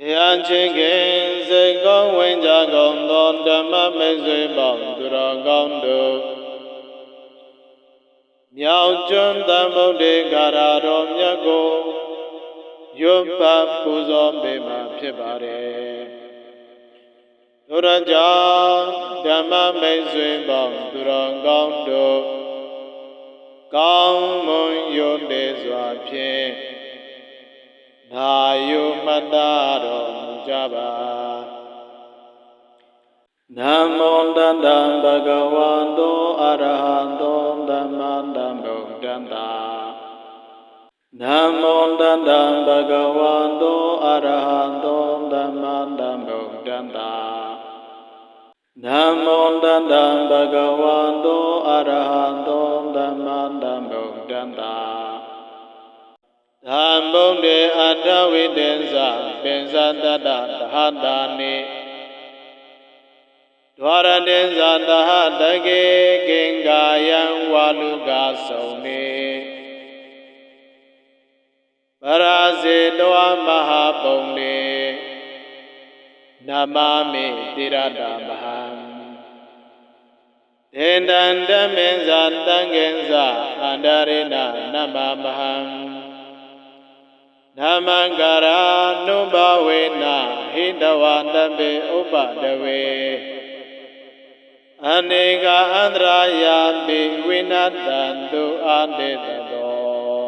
တရားချင်းခင်စိတ်ကောင်းဝင်ကြကုန်သောဓမ္မမိတ်ဆွေပေါင်းသူတော်ကောင်းတို့မြောက်ကျွန်းသမုဒ္ဒေကာရတော်မြတ်ကိုရွတ်ပတ်ပူဇော်ပေးမှာဖြစ်ပါတယ်တို့ရကြောင့်ဓမ္မမိတ်ဆွေပေါင်းသူတော်ကောင်းတို့ကောင်းမွန်ရွတ်တေစွာဖြင့် နာယုမတ္တတော်မူကြပါနမောတတံဘဂဝန္တောအရဟံတောသမ္မာသမ္ဗုဒ္ဓံတာနမောတတံဘဂဝန္တောအရဟံတောသမ္မာသမ္ဗုဒ္ဓံတာနမောတတံဘဂဝန္တောအရဟံတောသမ္မာသမ္ဗုဒ္ဓံတာ ဓမ္မုံတေအတ္တဝိတေသပင်စတတ္တသဟတာနိဒွါရတေဇာတဟတကေကင်္ကာယံဝါလူကဆုံနေပရာဇေတောမဟာပုံလေနမမေတိရတာမဟံဒေန္တန္တမေဇာတံငေဇာအန္တရေနနမမဟံ နမံကာရာနုဘဝေနဟိတဝတပေဥပတဝေအနေကအန္တရာယာပိဝိနတံတုအာတေတတော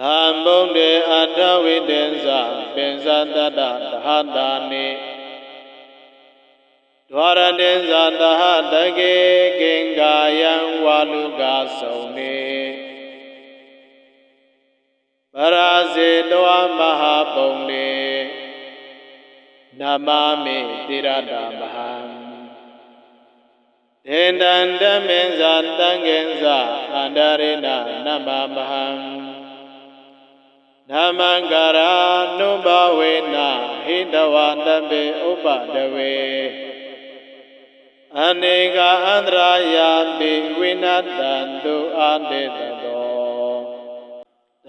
ဓမ္မုံတေအတ္တဝိတေဇပင်စတတ္တသဟတာနိဒွါရတေဇတဟတကေကင်္ကာယံဝါလူကဆုံနေ ပရာဇေတောမဟာပုံလေနမမေတိရတာမဟံဒေန္တန္တမေဇာတံငေဇာအန္တရေနနမမဟံနမံကာရာနုဘဝေနဟိတဝတပေဥပတဝေအနေကအန္တရာယာပိဝိနတံတုအာတေတတော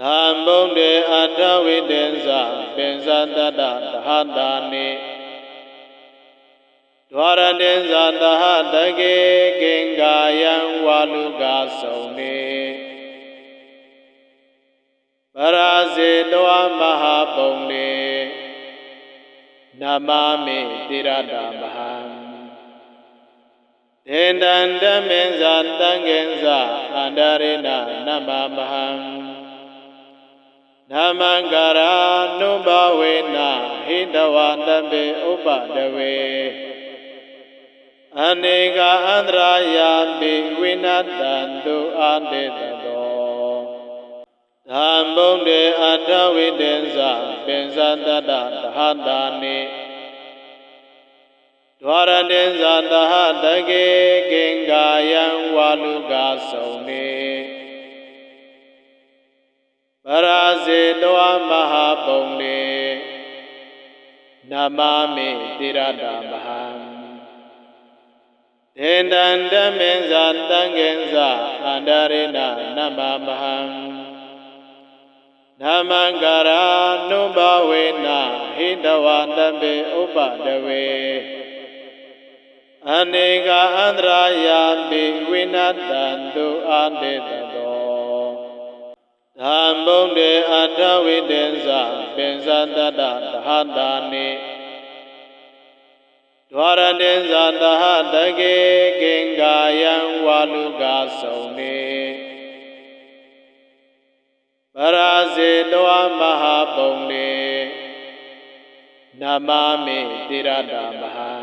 ဓမ္မုံတေအတ္တဝိတေဇပင်စတတ္တသဟတာနိဒွါရတေဇာတဟတကေကင်္ကာယံဝါလူကဆုံနေပရာဇေတောမဟာပုံလေနမမေတိရတာမဟံဒေန္တန္တမေဇာတံငေဇာအန္တရေနနမမဟံ နမံကာရာနုဘဝေနဟိတဝတပေဥပတဝေအနေကအန္တရာယာပိဝိနတံတုအာတေတတောဓမ္မုံတေအတ္တဝိတေဇပင်စတတ္တသဟတာနိဒွါရတေဇာတဟတကေကင်္ကာယံဝါလူကဆုံနေ ပရာဇေတောမဟာပုံလေနမမေတိရတာမဟံဒေန္တန္တမေဇာတံငေဇာအန္တရေနနမမဟံနမံကာရာနုဘဝေနဟိတဝတပေဥပတဝေအနေကအန္တရာယာပိဝိနတံတုအာတေတတော ဓမ္မုံတေအတ္တဝိတေဇပင်စတတ္တသဟတာနိဒွါရတေဇာတဟတကေကင်္ကာယံဝါလူကဆုံနေပရာဇေတောမဟာပုံလေနမမေတိရတာမဟံ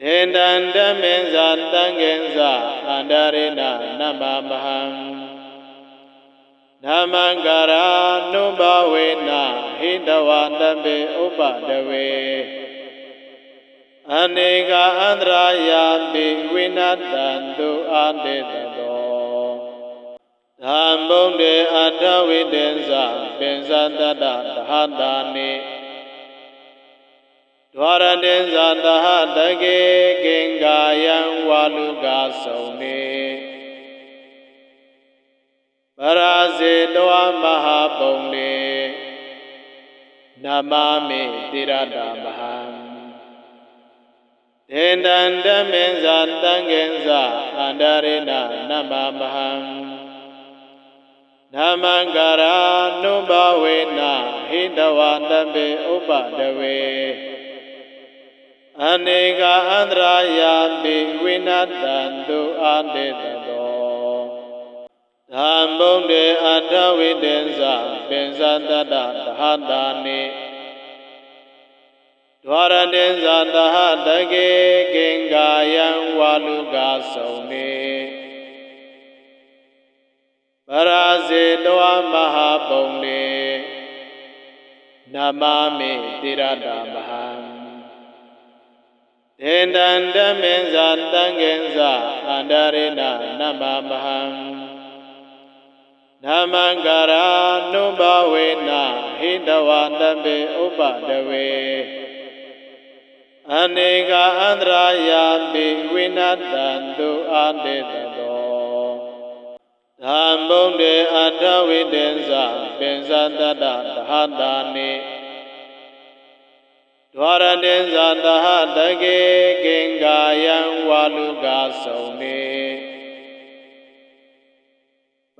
ဒေန္တန္တမေဇာတံငေဇာအန္တရေနနမမဟံ နမံကာရာနုဘဝေနဟိတဝတပေဥပတဝေအနေကအန္တရာယာပိဝိနတံတုအာတေတတောဓမ္မုံတေအတ္တဝိတေဇပင်စတတ္တသဟတာနိဒွါရတေဇာတဟတကေကင်္ကာယံဝါလူကဆုံနေ ပရာဇေတောမဟာပုံလေန နမာမိတိရတာမဟံဒေန္တန္တမေဇာတံငေဇာအန္တရိဏနမမဟံနမံကာရာနုဘဝေနဟိတဝတပေဥပတဝေအနေကအန္တရာယာပိဝိနတံတုအာတေတတော ဓမ္မုံတေအတဝိတေဇာပင်စတတသဟတာနိဒွါရတေဇာတဟတကေကင်္ကာယံဝါလူကဆုံနေပရာဇေတောမဟာပုံလေနမမေတိရတာမဟံဒေန္တန္တမေဇာတံငေဇာအန္တရိဏနမမဟံ နမံကာရာနုဘဝေနဟိတဝတပေဥပတဝေအနေကအန္တရာယာပိဝိနတံတုအာတေတတောဓမ္မုံတေအတဝိတေဇာပင်စတတသဟတာနိဒွါရတေဇာတဟတကေကင်္ကာယံဝါလူကဆုံနေ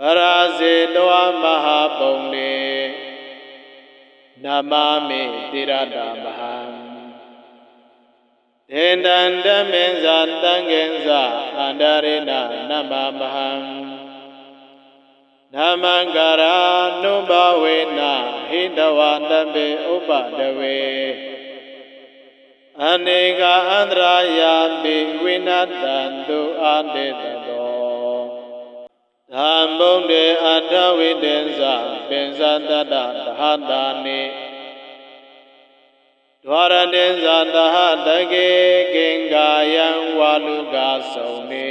ပရာဇေတောမဟာပုံလေနမမေတိရတာမဟံဒေန္တန္တမေဇာတံငေဇာအန္တရိဏနမမဟံနမံကာရာနုဘဝေနဟိတဝတပေဥပတဝေအနေကအန္တရာယာပိဝိနတံတုအာတေတတော ဓမ္မုံတေအတဝိတေဇာပင်စတတသဟတာနိဒွါရတေဇာတဟတကေကင်္ကာယံဝါလူကဆုံနေ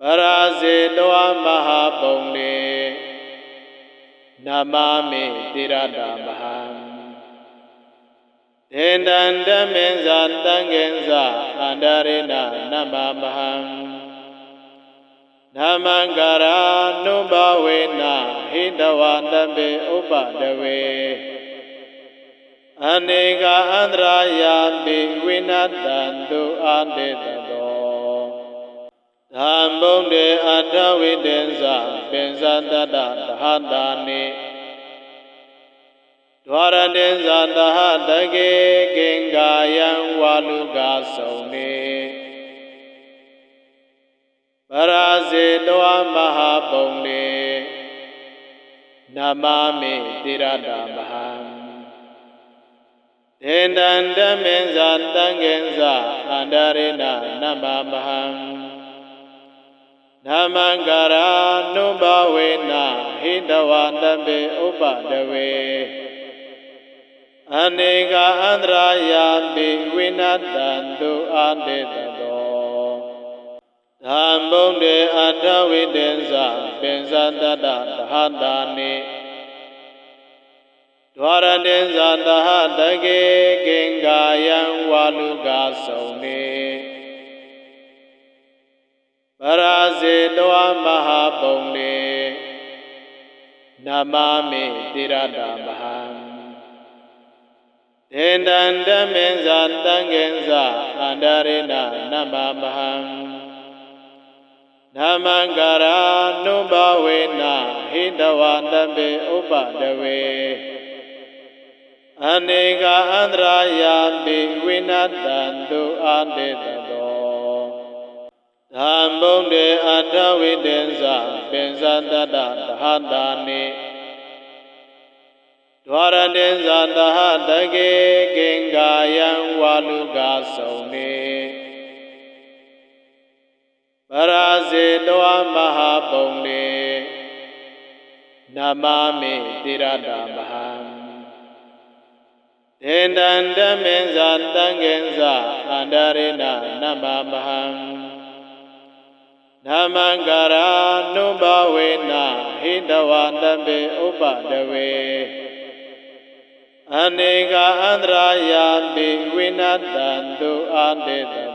ပရာဇေတောမဟာပုံလေနမမေတိရတာမဟံဒေန္တန္တမေဇာတံငေဇာအန္တရိဏနမမဟံ နမံကာရာနုဘဝေနဟိတဝတပေဥပတဝေအနေကအန္တရာယာပိဝိနတံတုအာတေတတောဓမ္မုံတေအတဝိတေဇာပင်စတတသဟတာနိဒွါရတေဇာတဟတကေကင်္ကာယံဝါလူကဆုံနေ ပရာဇေတောမဟာပုံလေနမမေတိရတာမဟံဒေန္တန္တမေဇာတံငေဇာအန္တရိဏနမမဟံနမံကာရာနုဘဝေနဟိတဝတပေဥပတဝေအနေကအန္တရာယာပိဝိနတံတုအာတေတတော ဓမ္မုံတေအတဝိတေဇာပင်စတတသဟတာနိဒွါရတေဇာတဟတကေကင်္ကာယံဝါလူကဆုံနေပရာဇေတောမဟာပုံလေနမမေတိရတာမဟံဒေန္တန္တမေဇာတံငေဇာအန္တရိဏနမမဟံ နမံကာရာနုဘဝေနဟိတဝတပေဥပတဝေအနေကအန္တရာယာပိဝိနတံတုအာတေတတောဓမ္မုံတေအတဝိတေဇာပင်စတတသဟတာနိဒွါရတေဇာတဟတကေကင်္ကာယံဝါလူကဆုံနေ ပရာဇေတောမဟာပုံလေနမမေတိရတာမဟံဒေန္တန္တမေဇာတံငေဇာအန္တရိဏနမမဟံနမံကာရာနုဘဝေနဟိတဝတပေဥပတဝေအနေကအန္တရာယာပိဝိနတံတုအာတေတတော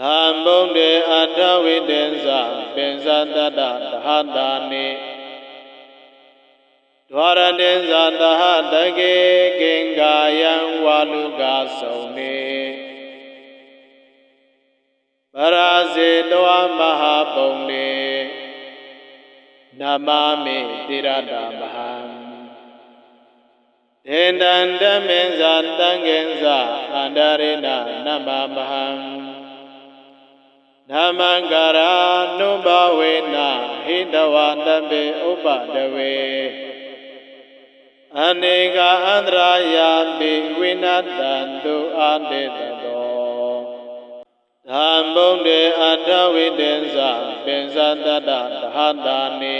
ဓမ္မုံတေအတဝိတေဇာပင်စတတသဟတာနိဒဒွါရတေဇာတဟတကေကင်္ကာယံဝါလူကဆုံနေပရာဇေတောမဟာပုံလေနမမေတိရတာမဟံဒေန္တန္တမေဇာတံငင်္ဇာအန္တရေနနမမဟံ နမံကာရာနုဘဝေနဟိတဝတပေဥပတဝေအနေကအန္တရာယာပိဝိနတံတုအာတေတတောဓမ္မုံတေအတဝိတေဇာပင်စတတသဟတာနိ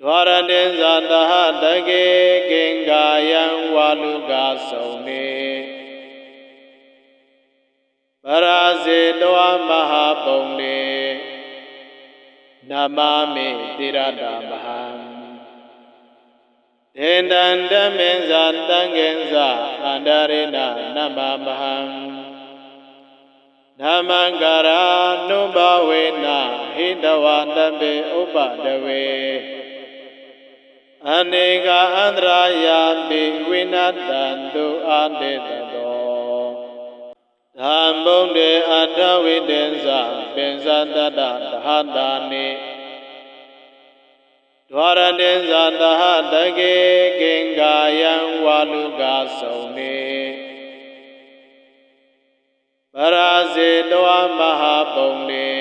ဒွါရတေဇာတဟတကေကင်္ကာယံဝါလူကဆုံနေ ပရာဇေတောမဟာပုံလေနမမေတိရတာမဟံဒေန္တန္တမေဇာတံငင်္ဇာအန္တရေနနမမဟံနမံကာရာနုဘဝေနဟိတဝတပေဥပတဝေအနေကအန္တရာယာပိဝိနတံတုအာတေတတော ဓမ္မုံတေအတဝိတေဇာပင်စတတသဟတာနိဒွါရတေဇာတဟတကေကင်္ကာယံဝါလူကဆုံနေပရာဇေတောမဟာပုံလေ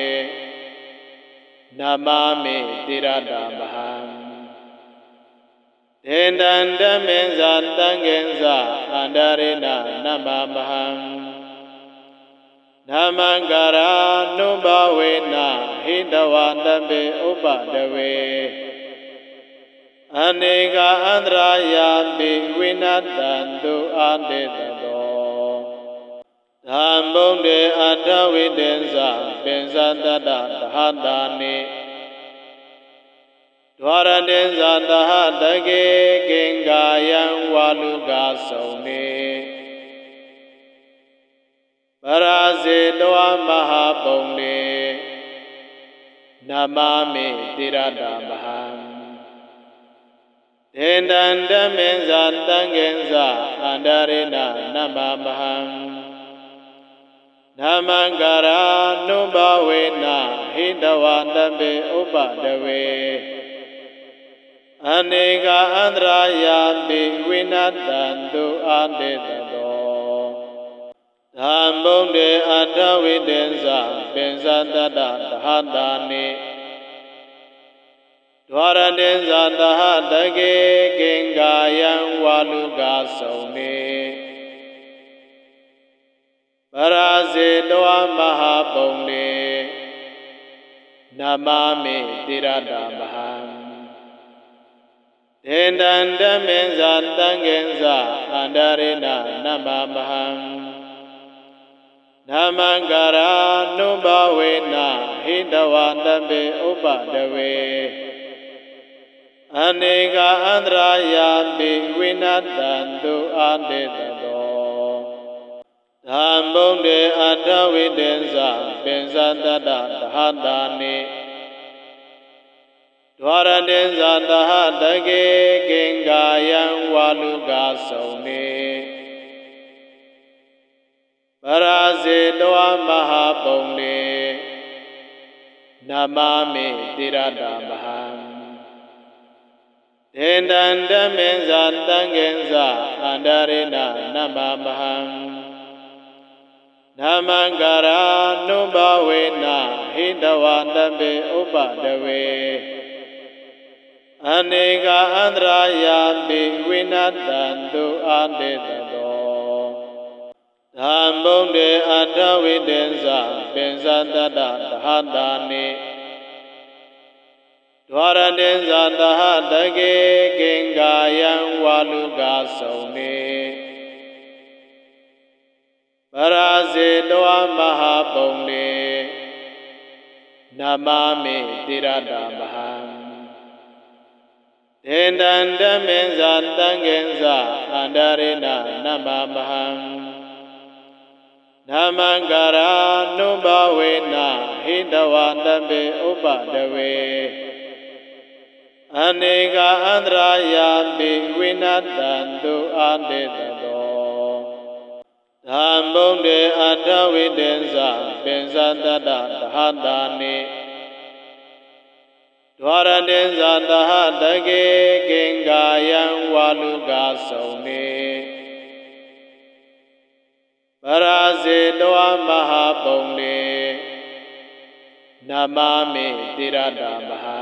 နမမေတိရတာမဟံဒေန္တန္တမေဇာတံငင်္ဇာအန္တရေနနမမဟံ နမံကာရာနုဘဝေနဟိတဝတပေဥပတဝေအနေကအန္တရာယာပိဝိနတံတုအာတေတတောဓမ္မုံတေအတဝိတေဇာပင်စတတသဟတာနိဒွါရတေဇာတဟတကေကင်္ကာယံဝါလူကဆုံနေ ပရာဇေတောမဟာပုံလေနမမေတိရတာမဟံဒေန္တန္တမေဇာတံငင်္ဇာအန္တရေနနမမဟံနမံကာရာနုဘဝေနဟိတဝတပေဥပတဝေအနေကအန္တရာယာပိဝိနတံတုအာတေတတော ဓမ္မုံတေအတဝိတေဇာပင်စတတသဟတာနိဒွါရတေဇာတဟတကေကင်္ကာယံဝါလူကဆုံနေပရာဇေတောမဟာပုံလေနမမေတိရတာမဟံဒေန္တန္တမေဇာတံငင်္ဇာအန္တရေနနမမဟံ နမံကာရာနုဘဝေနဟိတဝတပေဥပတဝေအနေကအန္တရာယာပိဝိနတံတုအာတေတတောဓမ္မုံတေအတဝိတေဇာပင်စတတသဟတာနိဒွါရတေဇာတဟတကေကင်္ကာယံဝါလူကဆုံနေ ပရာဇေတောမဟာပုံလေနမမေတိရတာမဟံဒေန္တန္တမေဇာတံငင်္ဇာအန္တရေနနမမဟံနမံကာရာနုဘဝေနဟိတဝတပေဥပတဝေအနေကအန္တရာယာပိဝိနတံတုအာတေတတော ဓမ္မုံတေအတဝိတေဇာပင်စတတသဟတာနိဒွါရတေဇာတဟတကေကင်္ကာယံဝါလူကဆုံနေပရာဇေတောမဟာပုံလေနမမေတိရတာမဟံဒေန္တန္တမေဇာတံငင်္ဇာအန္တရေနနမမဟံ နမံကာရာနုဘဝေနဟိတဝတပေဥပတဝေအနေကအန္တရာယာပိဝိနတံတုအာတေတတောဓမ္မုံတေအတ္တဝိတေသပင်စတတ္တသဟတာနိဒွါရတေဇာတဟတကေကင်္ကာယံဝါလူကဆုံနေ ပရာဇေတောမဟာပုံလေနမမေတိရတာမဟံ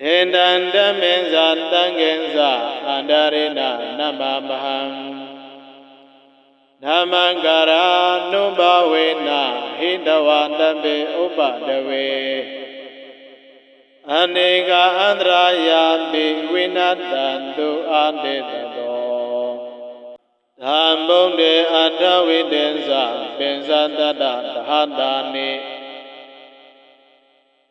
ဒေန္တန္တမေဇာတံငေဇာအန္တရိဏနမမဟံနမံကာရာနုဘဝေနဟိတဝတပေဥပတဝေအနေကအန္တရာယာပိဝိနတံတုအာတေတတော ဓမ္မုံတေအတ္တဝိတေဇပင်စတတ္တသဟတာနိ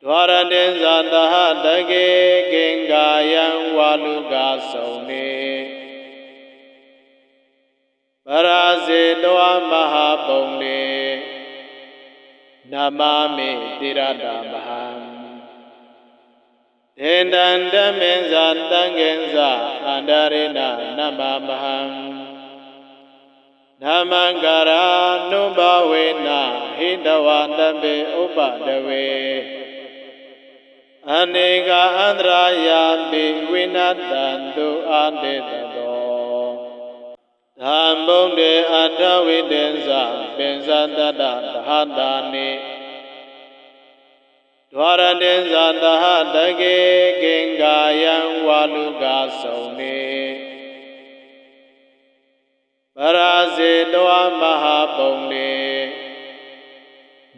ဒွါရတေဇာတဟတကေကင်္ကာယံဝါလူကဆုံနေပရာဇေတောမဟာပုံလေနမမေတိရတာမဟံဒေန္တန္တမေဇာတံငေဇာအန္တရိဏနမမဟံ နမံကာရာနုဘဝေနဟိတဝတပေဥပတဝေအနေကအန္တရာယာပိဝိနတံတုအာတေတတောဓမ္မုံတေအတ္တဝိတေဇပင်စတတ္တသဟတာနိဒွါရတေဇာတဟတကေကင်္ကာယံဝါလူကဆုံနေ ပရာဇေတောမဟာပုံလေ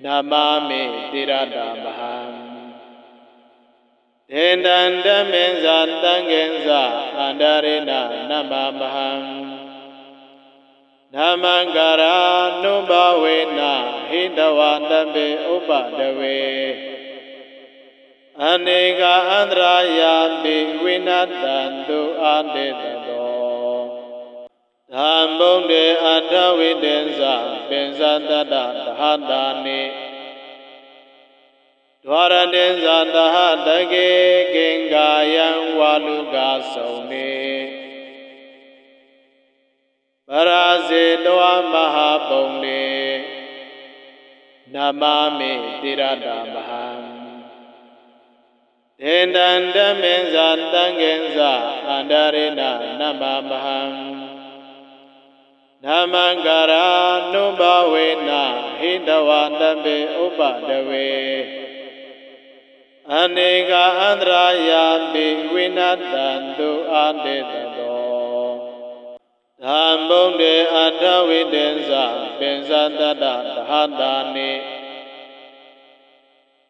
နမမေတိရတာမဟံဒေန္တန္တမေဇာတံငေဇာအန္တရိဏနမမဟံနမံကာရာနုဘဝေနဟိတဝတပေဥပတဝေအနေကအန္တရာယာပိဝိနတံတုအာတေတတော ဓမ္မုံတေအတ္တဝိတေဇပင်စတတ္တသဟတာနိဒွါရတေဇာတဟတကေကင်္ကာယံဝါလူကဆုံနေပရာဇေတောမဟာပုံလေနမမေတိရတာမဟံဒေန္တန္တမေဇာတံငေဇာအန္တရိဏနမမဟံ နမံကာရာနုဘဝေနဟိတဝတပေဥပတဝေအနေကအန္တရာယာပိဝိနတံတုအာတေတတောဓမ္မုံတေအတ္တဝိတေဇပင်စတတ္တသဟတာနိ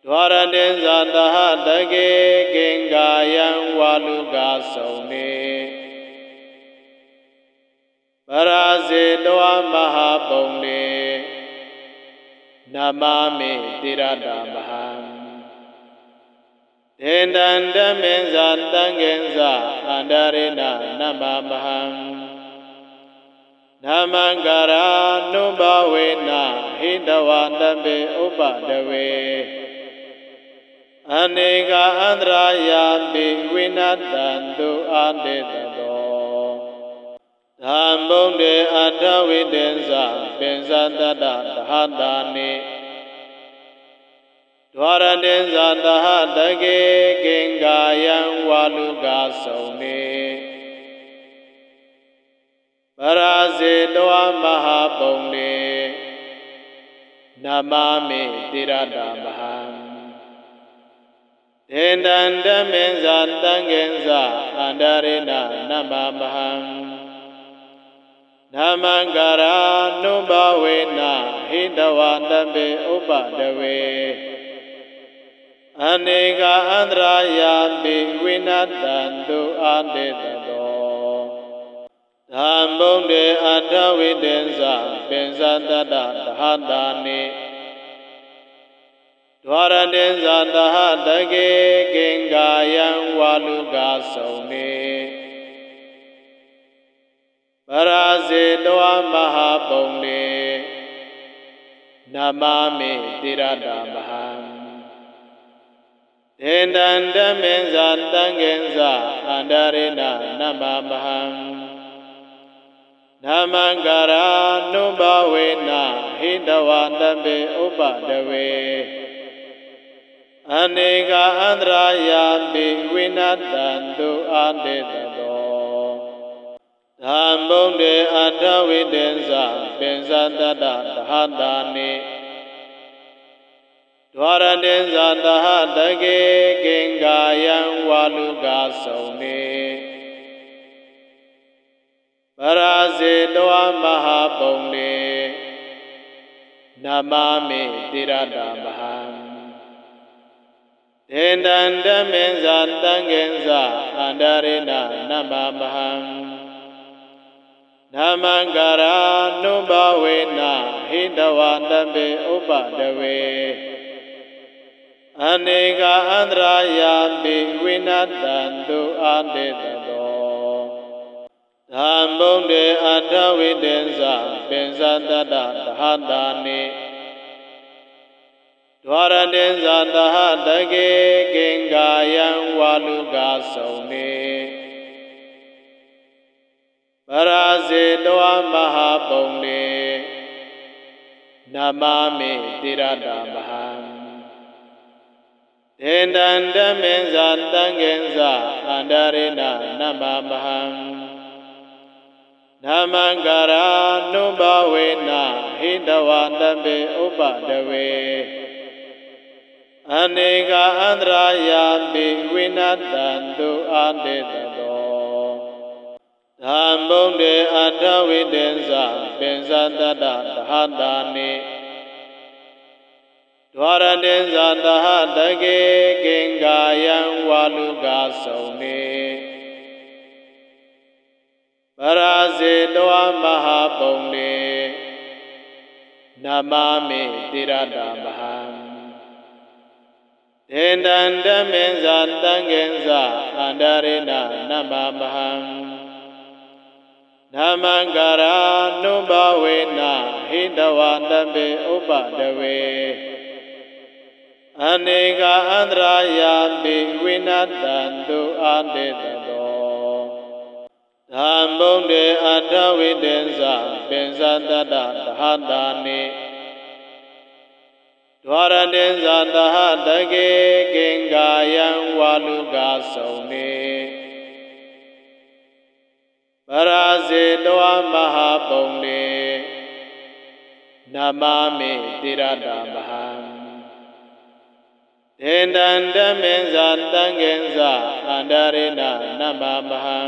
ဒွါရတေဇာတဟတကေကင်္ကာယံဝါလူကဆုံနေ ပရာဇေတောမဟာပုံလေနမမေတိရတာမဟံဒေန္တန္တမေဇာတံငေဇာအန္တရိဏနမမဟံနမံကာရာနုဘဝေနဟိတဝတပေဥပတဝေအနေကအန္တရာယာပိဝိနတံတုအာတေတတော ဓမ္မုံတေအတ္တဝိတေဇပင်စတတ္တသဟတာနိဒွါရတေဇာတဟတကေကင်္ကာယံဝါလူကဆုံနေပရာဇေတောမဟာပုံလေနမမေတိရတာမဟံဒေန္တန္တမေဇာတံငေဇာအန္တရိဏနမမဟံ နမံကာရာနုဘဝေနဟိတဝတပေဥပတဝေအနေကအန္တရာယာပိဝိနတံတုအာတေတတောဓမ္မုံတေအတ္တဝိတေဇပင်စတတ္တသဟတာနိဒွါရတေဇာတဟတကေကင်္ကာယံဝါလူကဆုံနေ ပရာဇေတောမဟာပုံလေနမမေတိရတာမဟံဒေန္တံဓမ္မင်္ဇာတံငင်္ဇာအန္တရိဏနမမဟံဓမ္မံကာရာနုဘဝေနဟိတဝတပေဥပတဝေအနေကအန္တရာယာပိဝိနတံတုအာတေတတော ဓမ္မုံတေအတ္တဝိတေဇာပင်ဇတတသဟတာနိဒွါရတေဇာတဟတကေကင်္ကာယံဝါလူကဆုံနေပရာဇေတောမဟာပုံလေနမမေတိရတာမဟံဒေန္တံဓမ္မင်္ဇာတံငင်္ဇာအန္တရိဏနမမဟံ ဓမ္မံကာရာနုဘဝေနဟိတဝတပေဥပတဝေအနေကအန္တရာယာပိဝိနတံတုအာတေတတောဓမ္မုံတေအတ္တဝိတေဇာပင်ဇတတသဟတာနိဒွါရတေဇာတဟတကေကင်္ကာယံဝါလူကဆုံနေ ပရာဇေတောမဟာပုံလေနမမေတိရတာမဟံဒေန္တံဓမ္မင်္ဇာတံငင်္ဇာအန္တရိဏနမမဟံဓမ္မံကာရာနုဘဝေနဟိတဝတပေဥပတဝေအနေကအန္တရာယာပိဝိနတံတုအာတေတတော ဓမ္မုံတေအတ္တဝိတေဇာပင်ဇတတသဟတာနိဒွါရတေဇာတဟတကေကင်္ကာယံဝါလူကဆုံနေပရာဇေတောမဟာပုံလေနမမေတိရတာမဟံဒေန္တံဓမ္မင်္ဇာတံငင်္ဇာအန္တရိဏနမမဟံ ဓမ္မံကာရာနုဘဝေနဟိတဝတပေဥပတဝေအနေကအန္တရာယာပိဝိနတံတုအာတေတတောဓမ္မုံတေအတ္တဝိတေဇာပင်ဇတတသဟတာနိဒွါရတေဇာတဟတကေကင်္ကာယံဝါလူကဆုံနေ ပရာဇေတောမဟာပုံလေနမမေတိရတာမဟံဒေန္တံဓမ္မင်္ဇာတံငင်္ဇာအန္တရိဏနမမဟံ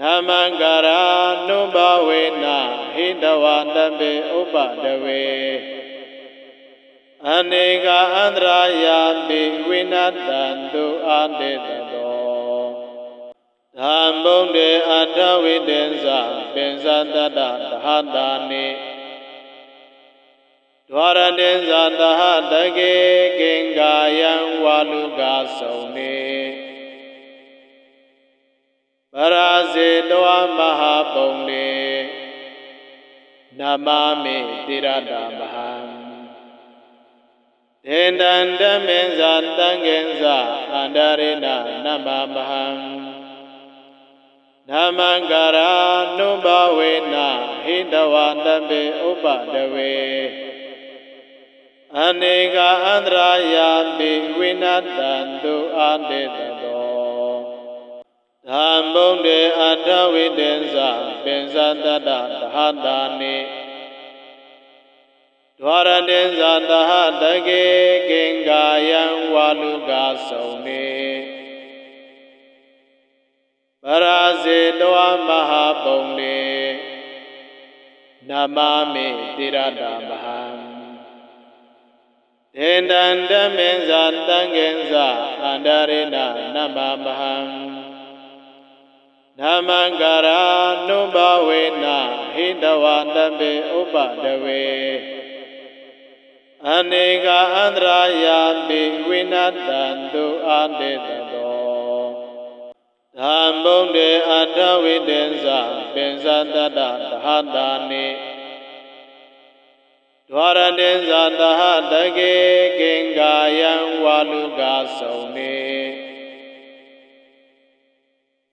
ဓမ္မံကာရာနုဘဝေနဟိတဝတပေဥပတဝေအနေကအန္တရာယာပိဝိနတံတုအာတေတတော ဓမ္မုံတေအတ္တဝိတေဇာပင်ဇတတသဟတာနိဒွါရတေဇာတဟတကေကင်္ကာယံဝါလူကဆုံနေပရာဇေတောမဟာပုံလေနမမေတိရတာမဟံဒေန္တံဓမ္မင်္ဇာတံငင်္ဇာအန္တရိဏနမမဟံ ဓမ္မံကာရာနုဘဝေနဟိတဝတပေဥပတဝေအနေကအန္တရာယာပိဝိနတံတုအာတေတတောဓမ္မုံတေအတ္တဝိတေဇာပင်ဇတတသဟတာနိဒွါရတေဇာတဟတကေကင်္ကာယံဝါလူကဆုံနေ ပရာဇေတောမဟာပုံလေနမမေတိရတာမဟံဒေန္တံဓမ္မင်္ဇာတံငင်္ဇာအန္တရိဏနမမဟံဓမ္မံကာရာနုဘဝေနဟိတဝတပေဥပတဝေအနေကအန္တရာယာပိဝိနတံတုအာတေတတော ဓမ္မုံတေအတ္တဝိတေဇာပင်ဇတတသဟတာနိဒွါရတေဇာတဟတကေကင်္ကာယံဝါလူကဆုံနေ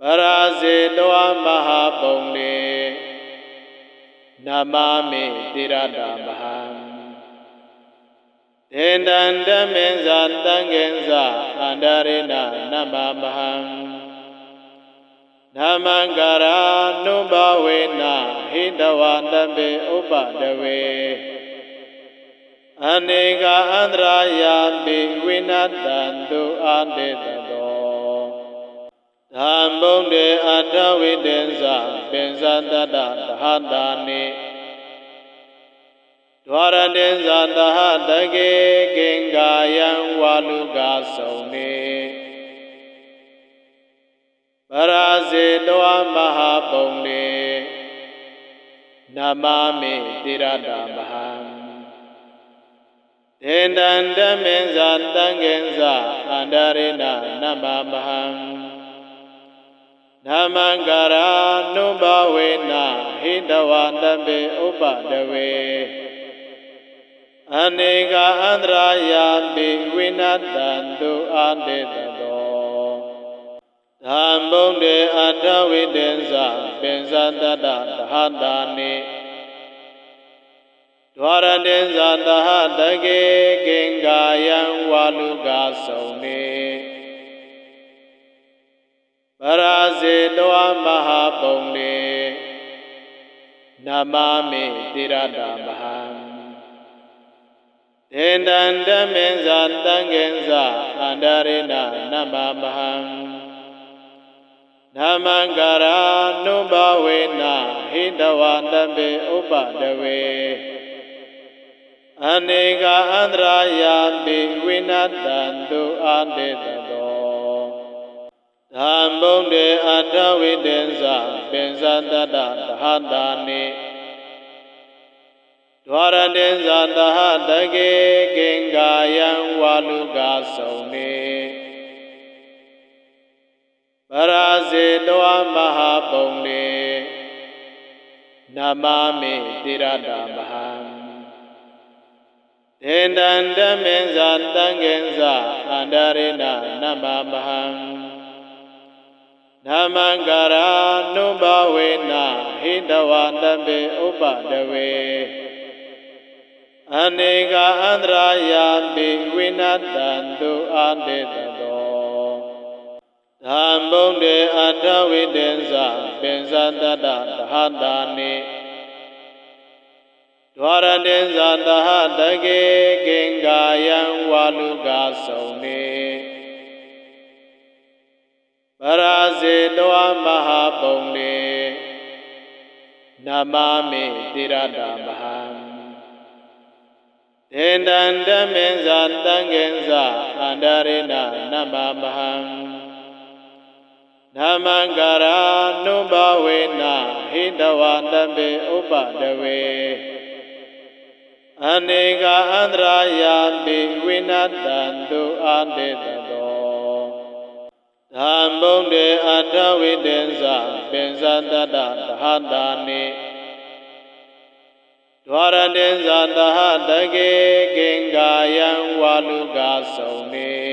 ပရာဇေတောမဟာပုံလေနမမေတိရတာမဟံဒေန္တန္တမေဇာတံငေဇာအန္တရေနနမမဟံ နမံကာရာနုဘဝေနဟိတဝတပေဥပတဝေအနေကအန္တရာယာပိဝိနတံတုအာတေတတောဓမ္မုံတေအထဝိတေဇာပင်စတတသဟတာနိဒွါရတေဇာတဟတကေကင်္ကာယံဝါလူကဆုံနေ ပရာဇေတောမဟာပုံလေနမမေတိရတာမဟံဒေန္တန္တမေဇာတံငေဇာအန္တရေနနမမဟံနမံကာရာနုဘဝေနဟိတဝတပေဥပတဝေအနေကအန္တရာယာပိဝိနတံတုအာတေတတော ဓမ္မုံတေအထဝိတေဇာပင်စတတသဟတာနိဒွါရတေဇာတဟတကေကင်္ကာယံဝါလူကဆုံနေပရာဇေတောမဟာပုံလေနမမေတိရတာမဟံဒေန္တန္တမေဇာတံငေဇာအန္တရေနနမမဟံ နမံကာရာနုဘဝေနဟိတဝတပေဥပတဝေအနေကအန္တရာယာပိဝိနတံတုအာတေတတောဓမ္မုံတေအထဝိတေဇာပင်စတတသဟတာနိဒွါရတေဇာတဟတကေကင်္ကာယံဝါလူကဆုံနေ ပရာဇေတောမဟာပုံလေနမမေတိရတာမဟံဒေန္တန္တမေဇာတံငေဇာအန္တရေနနမမဟံနမံကာရာနုဘဝေနဟိတဝတပေဥပတဝေအနေကအန္တရာယာပိဝိနတံတုအာတေတတော ဓမ္မုံတေအထဝိတေဇာပင်စတတသဟတာနိဒွါရတေဇာတဟတကေကင်္ကာယံဝါလူကဆုံနေပရာဇေတောမဟာပုံလေနမမေတိရတာမဟံဒေန္တန္တမေဇာတံငေဇာအန္တရေနနမမဟံ နမံကာရာနုဘဝေနဟိတဝတပေဥပတဝေအနေကအန္တရာယာပိဝိနတံတုအာတေတတောဓမ္မုံတေအထဝိတေဇာပင်စတတသဟတာနိဒွါရတေဇာတဟတကေကင်္ကာယံဝါလူကဆုံနေ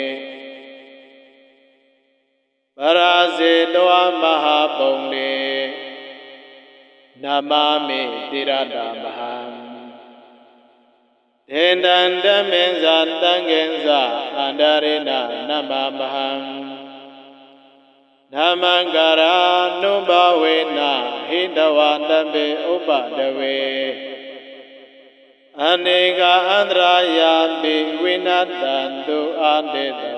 ပရာဇေတောမဟာပုံလေနမမေတိရတာမဟံဒေန္တန္တမေဇာတံငေဇာအန္တရေနနမမဟံနမံကာရာနုဘဝေနဟိတဝတပေဥပတဝေအနေကအန္တရာယာပိဝိနတံတုအာတေတတော